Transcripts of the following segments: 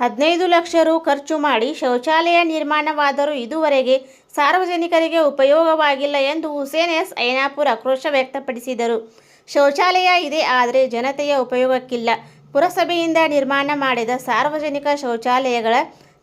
ಹದಿನೈದು ಲಕ್ಷ ರು ಖರ್ಚು ಮಾಡಿ ಶೌಚಾಲಯ ನಿರ್ಮಾಣವಾದರೂ ಇದುವರೆಗೆ ಸಾರ್ವಜನಿಕರಿಗೆ ಉಪಯೋಗವಾಗಿಲ್ಲ ಎಂದು ಹುಸೇನ್ ಎಸ್ ಐನಾಪುರ್ ಆಕ್ರೋಶ ವ್ಯಕ್ತಪಡಿಸಿದರು. ಶೌಚಾಲಯ ಇದೆ, ಆದರೆ ಜನತೆಯ ಉಪಯೋಗಕ್ಕಿಲ್ಲ. ಪುರಸಭೆಯಿಂದ ನಿರ್ಮಾಣ ಮಾಡಿದ ಸಾರ್ವಜನಿಕ ಶೌಚಾಲಯಗಳ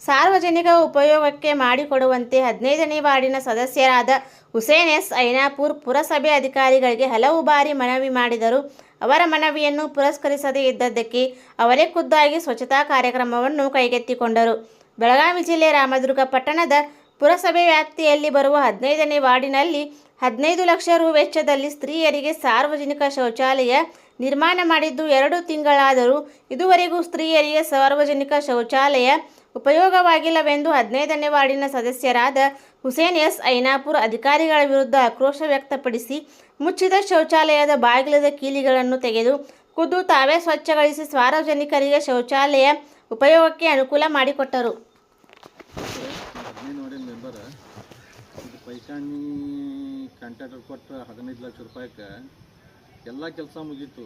ಸಾರ್ವಜನಿಕ ಉಪಯೋಗಕ್ಕೆ ಮಾಡಿಕೊಡುವಂತೆ ಹದಿನೈದನೇ ವಾರ್ಡಿನ ಸದಸ್ಯರಾದ ಹುಸೇನ್ ಎಸ್ ಐನಾಪುರ್ ಪುರಸಭೆ ಅಧಿಕಾರಿಗಳಿಗೆ ಹಲವು ಬಾರಿ ಮನವಿ ಮಾಡಿದರು. ಅವರ ಮನವಿಯನ್ನು ಪುರಸ್ಕರಿಸದೇ ಇದ್ದದ್ದಕ್ಕೆ ಅವರೇ ಖುದ್ದಾಗಿ ಸ್ವಚ್ಛತಾ ಕಾರ್ಯಕ್ರಮವನ್ನು ಕೈಗೆತ್ತಿಕೊಂಡರು. ಬೆಳಗಾವಿ ಜಿಲ್ಲೆ ರಾಮದುರ್ಗ ಪಟ್ಟಣದ ಪುರಸಭೆ ವ್ಯಾಪ್ತಿಯಲ್ಲಿ ಬರುವ ಹದಿನೈದನೇ ವಾರ್ಡಿನಲ್ಲಿ ಹದಿನೈದು ಲಕ್ಷ ರು ವೆಚ್ಚದಲ್ಲಿ ಸ್ತ್ರೀಯರಿಗೆ ಸಾರ್ವಜನಿಕ ಶೌಚಾಲಯ ನಿರ್ಮಾಣ ಮಾಡಿದ್ದು ಎರಡು ತಿಂಗಳಾದರೂ ಇದುವರೆಗೂ ಸ್ತ್ರೀಯರಿಗೆ ಸಾರ್ವಜನಿಕ ಶೌಚಾಲಯ ಉಪಯೋಗವಾಗಿಲ್ಲವೆಂದು ಹದಿನೈದನೇ ವಾರ್ಡಿನ ಸದಸ್ಯರಾದ ಹುಸೇನ್ ಎಸ್ ಐನಾಪುರ್ ಅಧಿಕಾರಿಗಳ ವಿರುದ್ಧ ಆಕ್ರೋಶ ವ್ಯಕ್ತಪಡಿಸಿ ಮುಚ್ಚಿದ ಶೌಚಾಲಯದ ಬಾಗಿಲದ ಕೀಲಿಗಳನ್ನು ತೆಗೆದು ಖುದ್ದು ತಾವೇ ಸ್ವಚ್ಛಗೊಳಿಸಿ ಸಾರ್ವಜನಿಕರಿಗೆ ಶೌಚಾಲಯ ಉಪಯೋಗಕ್ಕೆ ಅನುಕೂಲ ಮಾಡಿಕೊಟ್ಟರು. ಪೈಖಾನಿ ಕಾಂಟ್ರಾಕ್ಟರ್ ಕೊಟ್ಟು ಹದಿನೈದು ಲಕ್ಷ ರೂಪಾಯಿಗೆ ಎಲ್ಲ ಕೆಲಸ ಮುಗೀತು.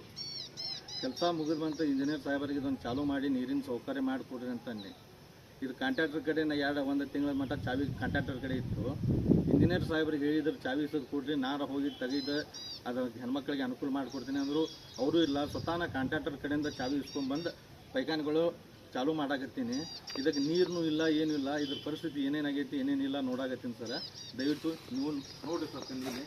ಕೆಲಸ ಮುಗಿದ ಬಂತು ಇಂಜಿನಿಯರ್ ಸಾಹೇಬರಿಗೆ ಇದನ್ನು ಚಾಲೂ ಮಾಡಿ ನೀರಿನ ಸೌಕರ್ಯ ಮಾಡಿಕೊಡ್ರಿ ಅಂತ ಅನ್ನಿ ಇದು ಕಾಂಟ್ರಾಕ್ಟರ್ ಕಡೆ ನಾ ಎರಡು, ಒಂದು ತಿಂಗಳ ಮಟ್ಟ ಚಾವಿ ಕಾಂಟ್ರಾಕ್ಟರ್ ಕಡೆ ಇತ್ತು. ಇಂಜಿನಿಯರ್ ಸಾಹೇಬ್ರಿಗೆ ಹೇಳಿದ್ರು, ಚಾವಿ ಇಸೋದು ಕೊಡ್ರಿ ನಾನು ಹೋಗಿ ತೆಗೆದು ಅದು ಹೆಣ್ಮಕ್ಳಿಗೆ ಅನುಕೂಲ ಮಾಡಿಕೊಡ್ತೀನಿ ಅಂದರು. ಅವರು ಇಲ್ಲ ಸ್ವತಃ ಕಾಂಟ್ರಾಕ್ಟರ್ ಕಡೆಯಿಂದ ಚಾವಿ ಇಸ್ಕೊಂಡ್ಬಂದು ಪೈಖಾನೆಗಳು ಚಾಲೂ ಮಾಡಾಕತ್ತೀನಿ. ಇದಕ್ಕೆ ನೀರು ಇಲ್ಲ, ಏನೂ ಇಲ್ಲ, ಇದ್ರ ಪರಿಸ್ಥಿತಿ ಏನೇನಾಗೈತಿ, ಏನೇನಿಲ್ಲ ನೋಡಾಕತ್ತೀನಿ ಸರ್. ದಯವಿಟ್ಟು ನೀವು ನೋಡಿರಿ ಸರ್ ಕಣ್ಣಿಗೆ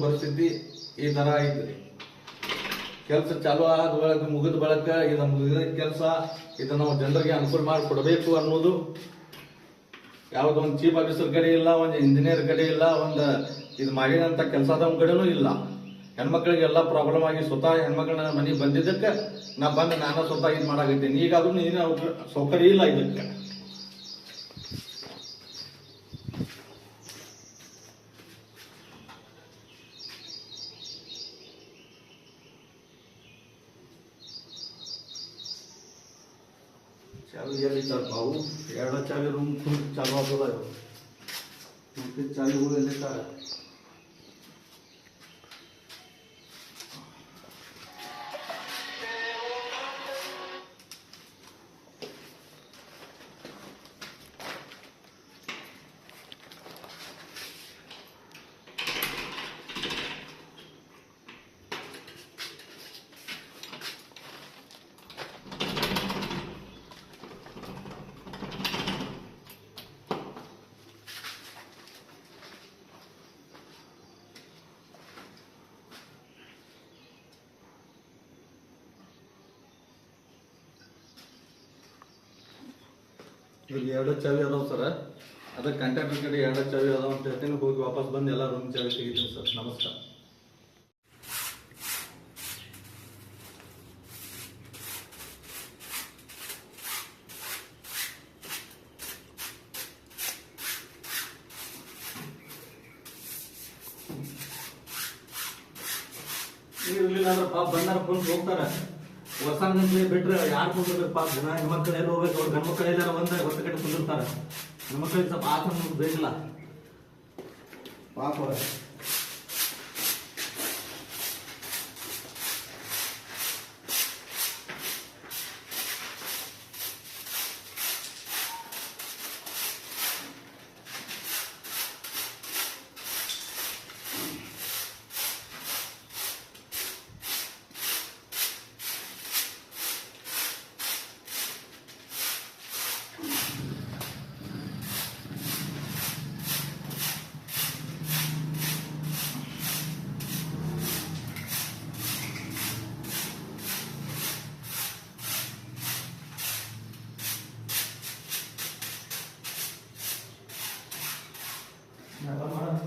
ಪರಿಸ್ಥಿತಿ ಈ ಥರ ಐತ್ರಿ ಕೆಲಸ ಚಾಲು ಆದ ಬಳಕ ಮುಗಿದ ಬಳಕ ಇದು ಮುಗಿದ ಕೆಲಸ, ಇದು ನಾವು ಜನರಿಗೆ ಅನುಕೂಲ ಮಾಡಿಕೊಡ್ಬೇಕು ಅನ್ನೋದು. ಯಾವುದೋ ಒಂದು ಚೀಫ್ ಆಫೀಸರ್ ಕಡೆ ಇಲ್ಲ, ಒಂದು ಇಂಜಿನಿಯರ್ ಕಡೆ ಇಲ್ಲ, ಒಂದು ಇದು ಮಾಡಿದಂಥ ಕೆಲಸದವನ ಕಡೆನೂ ಇಲ್ಲ. ಹೆಣ್ಮಕ್ಳಿಗೆಲ್ಲ ಪ್ರಾಬ್ಲಮ್ ಆಗಿ ಸ್ವತಃ ಹೆಣ್ಮಕ್ಳನ್ನ ಮನೆಗೆ ಬಂದಿದ್ದಕ್ಕೆ ನಾ ಬಂದು ನಾನು ಸ್ವತಃ ಇದು ಮಾಡಾಕತ್ತೀನಿ. ಈಗ ಅದನ್ನು ಅವ್ಕ- ಸೌಕರ್ಯ ಇಲ್ಲ ಇದಕ್ಕೆ. ಚಾವಿ ಎಲ್ಲಿ ಇರ್ತಾವೆ ಅವು ಎರಡು ಚಾವಿ ರೂಮ್ ಚಾಲು ಆಗ್ತದ ಇವು ಮತ್ತೆ ಚಾವಿಗಳು ಎಲ್ಲಿರ್ತಾವೆ ಇಲ್ಲಿ ಎರಡು ಚಾವಿ ಅದಾವ ಸರ್. ಅದಕ್ಕೆ ಕಂಟ್ಯಾಕ್ಟ್ ಕಡೆ ಎರಡು ಚಾವಿ ಅದಾವ ಅಂತ ಹೇಳ್ತೀನಿ. ಹೋಗಿ ವಾಪಸ್ ಬಂದು ಎಲ್ಲ ರೂಮ್ ಚಾವಿ ತೆಗಿತೀನಿ ಸರ್. ನಮಸ್ಕಾರ. ಇರ್ಲಿಲ್ಲ ಅಂದ್ರೆ ಪಾಪ ಬಂದಾರ, ಬಂದು ಹೋಗ್ತಾರೆ. ಗಂಟೆ ಬಿಟ್ರೆ ಯಾರು ಕುಂದಿರ್ಬೇಕು ಪಾಪ ಜನ ಹೆಣ್ಮಕ್ಳು ಎಲ್ಲಿ ಹೋಗ್ಬೇಕು. ಅವ್ರು ಗಂಡ್ಮಕ್ಳು ಎಲ್ಲಾರ ಬಂದಾಗ ಹೊಸ ಕಡೆ ಕುಂದಿರ್ತಾರೆ. ಹೆಣ್ಮಕ್ಳಿಗೆ ಸ್ವಲ್ಪ ಆಸನ ಬೇಕಿಲ್ಲ. ಪಾಪ 你俩干嘛呢